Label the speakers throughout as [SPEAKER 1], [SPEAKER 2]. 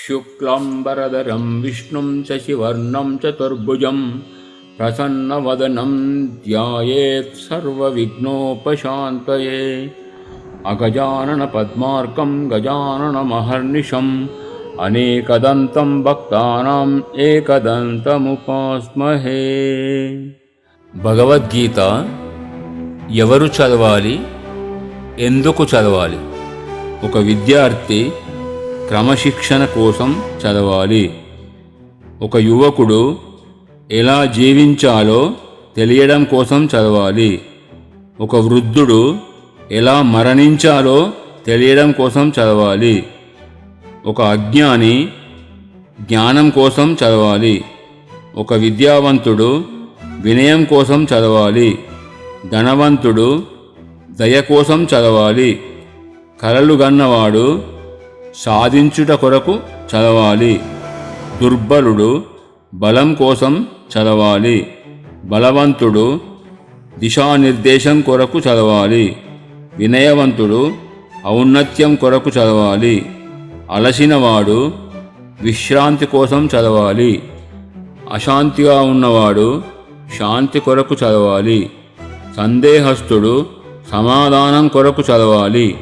[SPEAKER 1] शुक्लाम्बरधरं विष्णुं शशिवर्णं चतुर्भुजं प्रसन्नवदनं ध्यायेत् सर्वविघ्नोपशान्तये अगजाननपद्मार्कं गजाननमहर्निशम् అనేకదంతం భక్తానాం ఏకదంతముపాస్మహే భగవద్గీత ఎవరు చదవాలి ఎందుకు చదవాలి ఒక విద్యార్థి క్రమశిక్షణ కోసం చదవాలి. ఒక యువకుడు ఎలా జీవించాలో తెలియడం కోసం చదవాలి. ఒక వృద్ధుడు ఎలా మరణించాలో తెలియడం కోసం చదవాలి. ఒక అజ్ఞాని జ్ఞానం కోసం చదవాలి. ఒక విద్యావంతుడు వినయం కోసం చదవాలి. ధనవంతుడు దయ కోసం చదవాలి. కలలు గన్నవాడు సాధించుట కొరకు చదవాలి. దుర్బలుడు బలం కోసం చదవాలి. బలవంతుడు దిశానిర్దేశం కొరకు చదవాలి. వినయవంతుడు ఔన్నత్యం కొరకు చదవాలి. అలసినవాడు విశ్రాంతి కోసం చదవాలి. అశాంతిగా ఉన్నవాడు శాంతి కొరకు చదవాలి. సందేహస్థుడు సమాధానం కొరకు చదవాలి.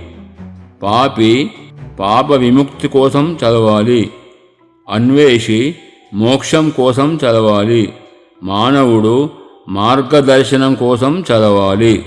[SPEAKER 1] పాపి పాప విముక్తి కోసం చదవాలి. అన్వేషి మోక్షం కోసం చదవాలి. మానవుడు మార్గదర్శనం కోసం చదవాలి.